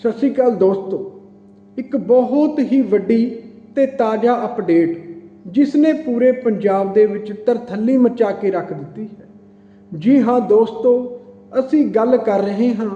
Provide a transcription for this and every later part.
ਸਤਿ ਸ਼੍ਰੀ ਅਕਾਲ ਦੋਸਤੋ। ਇੱਕ ਬਹੁਤ ਹੀ ਵੱਡੀ ਤੇ ਤਾਜ਼ਾ ਅਪਡੇਟ ਜਿਸ ਨੇ ਪੂਰੇ ਪੰਜਾਬ ਦੇ ਵਿੱਚ ਤਰਥੱਲੀ ਮਚਾ ਕੇ ਰੱਖ ਦਿੱਤੀ ਹੈ। ਜੀ ਹਾਂ ਦੋਸਤੋ, ਅਸੀਂ ਗੱਲ ਕਰ ਰਹੇ ਹਾਂ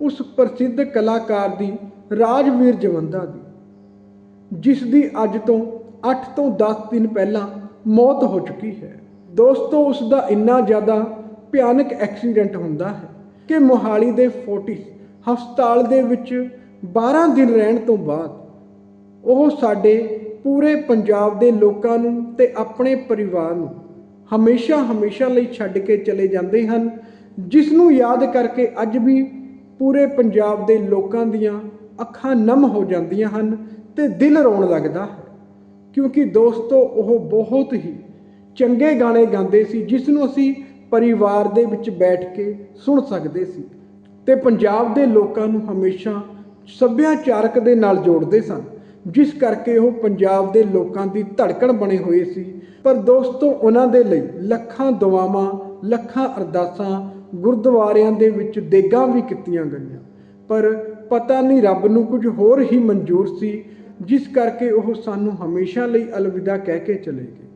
ਉਸ ਪ੍ਰਸਿੱਧ ਕਲਾਕਾਰ ਦੀ, ਰਾਜਵੀਰ ਜਵੰਦਾ ਦੀ, ਜਿਸ ਦੀ ਅੱਜ ਤੋਂ 8 ਤੋਂ 10 ਦਿਨ ਪਹਿਲਾਂ ਮੌਤ ਹੋ ਚੁੱਕੀ ਹੈ। ਦੋਸਤੋ ਉਸ ਦਾ ਇੰਨਾ ਜ਼ਿਆਦਾ ਭਿਆਨਕ ਐਕਸੀਡੈਂਟ ਹੁੰਦਾ ਹੈ ਕਿ ਮੋਹਾਲੀ ਦੇ ਫੋਰਟਿਸ ਹਸਪਤਾਲ ਦੇ ਵਿੱਚ 12 ਦਿਨ ਰਹਿਣ ਤੋਂ ਬਾਅਦ ਉਹ ਸਾਡੇ ਪੂਰੇ ਪੰਜਾਬ ਦੇ ਲੋਕਾਂ ਨੂੰ ਤੇ ਆਪਣੇ ਪਰਿਵਾਰ ਨੂੰ ਹਮੇਸ਼ਾ ਹਮੇਸ਼ਾ ਲਈ ਛੱਡ ਕੇ ਚਲੇ ਜਾਂਦੇ ਹਨ, ਜਿਸ ਨੂੰ ਯਾਦ ਕਰਕੇ ਅੱਜ ਵੀ ਪੂਰੇ ਪੰਜਾਬ ਦੇ ਲੋਕਾਂ ਦੀਆਂ ਅੱਖਾਂ ਨਮ ਹੋ ਜਾਂਦੀਆਂ ਹਨ ਤੇ ਦਿਲ ਰੋਣ ਲੱਗਦਾ ਹੈ। ਕਿਉਂਕਿ ਦੋਸਤੋ, ਉਹ ਬਹੁਤ ਹੀ ਚੰਗੇ ਗਾਣੇ ਗਾਉਂਦੇ ਸੀ, ਜਿਸ ਨੂੰ ਅਸੀਂ ਪਰਿਵਾਰ ਦੇ ਵਿੱਚ ਬੈਠ ਕੇ ਸੁਣ ਸਕਦੇ ਸੀ। ਤੇ ਪੰਜਾਬ ਦੇ ਲੋਕਾਂ ਨੂੰ ਹਮੇਸ਼ਾ ਸੱਭਿਆਚਾਰਕ ਦੇ ਨਾਲ ਜੋੜਦੇ ਸਨ, ਜਿਸ ਕਰਕੇ ਉਹ ਪੰਜਾਬ ਦੇ ਲੋਕਾਂ ਦੀ ਧੜਕਣ ਬਣੇ ਹੋਏ ਸੀ। ਪਰ ਦੋਸਤੋ, ਉਹਨਾਂ ਦੇ ਲਈ ਲੱਖਾਂ ਦੁਆਵਾਂ, ਲੱਖਾਂ ਅਰਦਾਸਾਂ ਗੁਰਦੁਆਰਿਆਂ ਦੇ ਵਿੱਚ ਦੇਗਾਂ ਵੀ ਕੀਤੀਆਂ ਗਈਆਂ। ਪਰ ਪਤਾ ਨਹੀਂ ਰੱਬ ਨੂੰ ਕੁਝ ਹੋਰ ਹੀ ਮਨਜ਼ੂਰ ਸੀ, ਜਿਸ ਕਰਕੇ ਉਹ ਸਾਨੂੰ ਹਮੇਸ਼ਾ ਲਈ ਅਲਵਿਦਾ ਕਹਿ ਕੇ ਚਲੇ ਗਏ।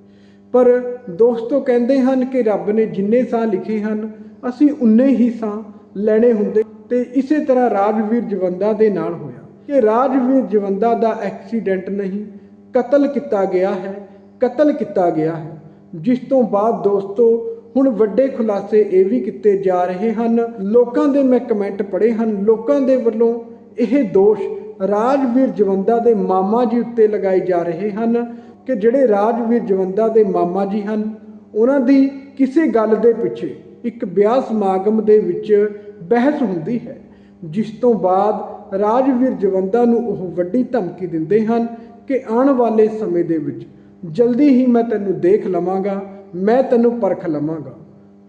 ਪਰ ਦੋਸਤੋ, ਕਹਿੰਦੇ ਹਨ ਕਿ ਰੱਬ ਨੇ ਜਿੰਨੇ ਸਾਹ ਲਿਖੇ ਹਨ, ਅਸੀਂ ਉਨੇ ਹੀ ਸਾਹ ਲੈਣੇ ਹੁੰਦੇ ਤੇ ਇਸੇ ਤਰ੍ਹਾਂ ਰਾਜਵੀਰ ਜਵੰਦਾ ਦੇ ਨਾਲ ਹੋਇਆ। ਕਿ ਰਾਜਵੀਰ ਜਵੰਦਾ ਦਾ ਐਕਸੀਡੈਂਟ ਨਹੀਂ, ਕਤਲ ਕੀਤਾ ਗਿਆ ਹੈ, ਕਤਲ ਕੀਤਾ ਗਿਆ ਹੈ। ਜਿਸ ਤੋਂ ਬਾਅਦ ਦੋਸਤੋ, ਹੁਣ ਵੱਡੇ ਖੁਲਾਸੇ ਇਹ ਵੀ ਕੀਤੇ ਜਾ ਰਹੇ ਹਨ। ਲੋਕਾਂ ਦੇ ਮੈਂ ਕਮੈਂਟ ਪੜ੍ਹੇ ਹਨ, ਲੋਕਾਂ ਦੇ ਵੱਲੋਂ ਇਹ ਦੋਸ਼ ਰਾਜਵੀਰ ਜਵੰਦਾ ਦੇ ਮਾਮਾ ਜੀ ਉੱਤੇ ਲਗਾਏ ਜਾ ਰਹੇ ਹਨ ਕਿ ਜਿਹੜੇ ਰਾਜਵੀਰ ਜਵੰਦਾ ਦੇ ਮਾਮਾ ਜੀ ਹਨ, ਉਹਨਾਂ ਦੀ ਕਿਸੇ ਗੱਲ ਦੇ ਪਿੱਛੇ ਇੱਕ ਵਿਆਹ ਸਮਾਗਮ ਦੇ ਵਿੱਚ ਬਹਿਸ ਹੁੰਦੀ ਹੈ, ਜਿਸ ਤੋਂ ਬਾਅਦ ਰਾਜਵੀਰ ਜਵੰਦਾ ਨੂੰ ਉਹ ਵੱਡੀ ਧਮਕੀ ਦਿੰਦੇ ਹਨ ਕਿ ਆਉਣ ਵਾਲੇ ਸਮੇਂ ਦੇ ਵਿੱਚ ਜਲਦੀ ਹੀ ਮੈਂ ਤੈਨੂੰ ਦੇਖ ਲਵਾਂਗਾ, ਮੈਂ ਤੈਨੂੰ ਪਰਖ ਲਵਾਂਗਾ।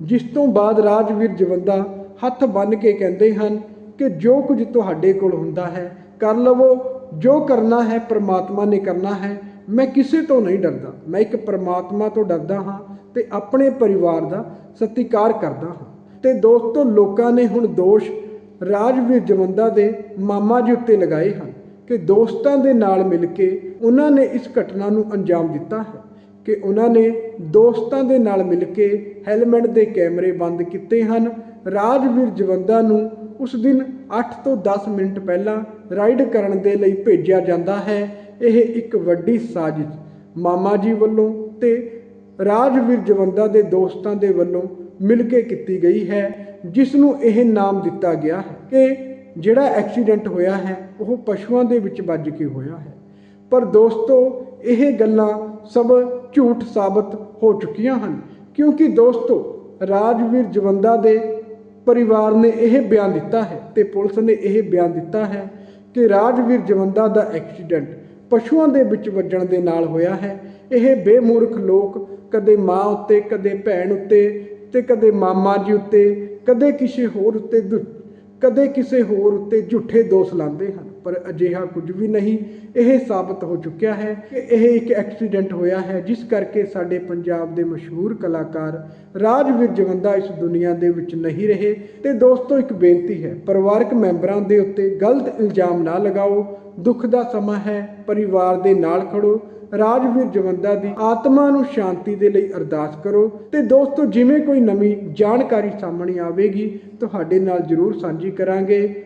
ਜਿਸ ਤੋਂ ਬਾਅਦ ਰਾਜਵੀਰ ਜਵੰਦਾ ਹੱਥ ਬੰਨ੍ਹ ਕੇ ਕਹਿੰਦੇ ਹਨ ਕਿ ਜੋ ਕੁਝ ਤੁਹਾਡੇ ਕੋਲ ਹੁੰਦਾ ਹੈ ਕਰ ਲਵੋ, ਜੋ ਕਰਨਾ ਹੈ ਪਰਮਾਤਮਾ ਨੇ ਕਰਨਾ ਹੈ। ਮੈਂ ਕਿਸੇ ਤੋਂ ਨਹੀਂ ਡਰਦਾ। ਮੈਂ ਇੱਕ ਪਰਮਾਤਮਾ ਤੋਂ ਡਰਦਾ ਹਾਂ ਤੇ ਆਪਣੇ ਪਰਿਵਾਰ ਦਾ ਸਤਿਕਾਰ ਕਰਦਾ ਹਾਂ। ਤੇ ਦੋਸਤੋ, ਲੋਕਾਂ ਨੇ ਹੁਣ ਦੋਸ਼ ਰਾਜਵੀਰ ਜਵੰਦਾ ਦੇ ਮਾਮਾ ਜੀ ਉੱਤੇ ਲਗਾਏ ਹਨ ਕਿ ਦੋਸਤਾਂ ਦੇ ਨਾਲ ਮਿਲ ਕੇ ਉਹਨਾਂ ਨੇ ਇਸ ਘਟਨਾ ਨੂੰ ਅੰਜਾਮ ਦਿੱਤਾ ਹੈ ਕਿ ਉਹਨਾਂ ਨੇ ਦੋਸਤਾਂ ਦੇ ਨਾਲ ਮਿਲ ਕੇ ਹੈਲਮਟ ਦੇ ਕੈਮਰੇ ਬੰਦ ਕੀਤੇ ਹਨ। ਰਾਜਵੀਰ ਜਵੰਦਾ ਨੂੰ ਉਸ ਦਿਨ 8 ਤੋਂ 10 ਮਿੰਟ ਪਹਿਲਾਂ ਰਾਈਡ ਕਰਨ ਦੇ ਲਈ ਭੇਜਿਆ ਜਾਂਦਾ ਹੈ, ਇਹ ਇੱਕ ਵੱਡੀ ਸਾਜ਼ਿਸ਼। ਮਾਮਾ ਜੀ ਵੱਲੋਂ ਤੇ ਰਾਜਵੀਰ ਜਵੰਦਾ ਦੇ ਦੋਸਤਾਂ ਦੇ ਵੱਲੋਂ ਮਿਲ ਕੇ ਕੀਤੀ ਗਈ ਹੈ, ਜਿਸ ਨੂੰ ਇਹ ਨਾਮ ਦਿੱਤਾ ਗਿਆ ਹੈ ਕਿ ਜਿਹੜਾ ਐਕਸੀਡੈਂਟ ਹੋਇਆ ਹੈ, ਉਹ ਪਸ਼ੂਆਂ ਦੇ ਵਿੱਚ ਵੱਜ ਕੇ ਹੋਇਆ ਹੈ। ਪਰ ਦੋਸਤੋ, ਇਹ ਗੱਲਾਂ ਸਭ ਝੂਠ ਸਾਬਤ ਹੋ ਚੁੱਕੀਆਂ ਹਨ, ਕਿਉਂਕਿ ਦੋਸਤੋ, ਰਾਜਵੀਰ ਜਵੰਦਾ ਦੇ ਪਰਿਵਾਰ ਨੇ ਇਹ ਬਿਆਨ ਦਿੱਤਾ ਹੈ ਤੇ ਪੁਲਿਸ ਨੇ ਇਹ ਬਿਆਨ ਦਿੱਤਾ ਹੈ ਕਿ ਰਾਜਵੀਰ ਜਵੰਦਾ ਦਾ ਐਕਸੀਡੈਂਟ ਪਸ਼ੂਆਂ ਦੇ ਵਿੱਚ ਵੱਜਣ ਦੇ ਨਾਲ ਹੋਇਆ ਹੈ। ਇਹ ਬੇਮੂਰਖ ਲੋਕ ਕਦੇ ਮਾਂ ਉੱਤੇ, ਕਦੇ ਭੈਣ ਉੱਤੇ ਤੇ ਕਦੇ ਮਾਮਾ ਜੀ ਉੱਤੇ, ਕਦੇ ਕਿਸੇ ਹੋਰ ਉੱਤੇ ਦੁ- ਕਦੇ ਕਿਸੇ ਹੋਰ ਉੱਤੇ ਝੂਠੇ ਦੋਸ਼ ਲਾਉਂਦੇ ਹਨ। ਪਰ ਅਜਿਹਾ ਕੁਝ ਵੀ ਨਹੀਂ। ਇਹ ਸਾਬਤ ਹੋ ਚੁੱਕਿਆ ਹੈ ਕਿ ਇਹ ਇੱਕ ਐਕਸੀਡੈਂਟ ਹੋਇਆ ਹੈ, ਜਿਸ ਕਰਕੇ ਸਾਡੇ ਪੰਜਾਬ ਦੇ ਮਸ਼ਹੂਰ ਕਲਾਕਾਰ ਰਾਜਵੀਰ ਜਵੰਦਾ ਇਸ ਦੁਨੀਆ ਦੇ ਵਿੱਚ ਨਹੀਂ ਰਹੇ। ਤੇ ਦੋਸਤੋ, ਇੱਕ ਬੇਨਤੀ ਹੈ, ਪਰਿਵਾਰਕ ਮੈਂਬਰਾਂ ਦੇ ਉੱਤੇ ਗਲਤ ਇਲਜ਼ਾਮ ਨਾ ਲਗਾਓ। ਦੁੱਖ ਦਾ ਸਮਾਂ ਹੈ, ਪਰਿਵਾਰ ਦੇ ਨਾਲ ਖੜੋ। ਰਾਜਵੀਰ ਜਵੰਦਾ ਦੀ ਆਤਮਾ ਨੂੰ ਸ਼ਾਂਤੀ ਦੇ ਲਈ ਅਰਦਾਸ ਕਰੋ। ਤੇ ਦੋਸਤੋ, ਜਿਵੇਂ ਕੋਈ ਨਵੀਂ ਜਾਣਕਾਰੀ ਸਾਹਮਣੇ ਆਵੇਗੀ, ਤੁਹਾਡੇ ਨਾਲ ਜਰੂਰ ਸਾਂਝੀ ਕਰਾਂਗੇ।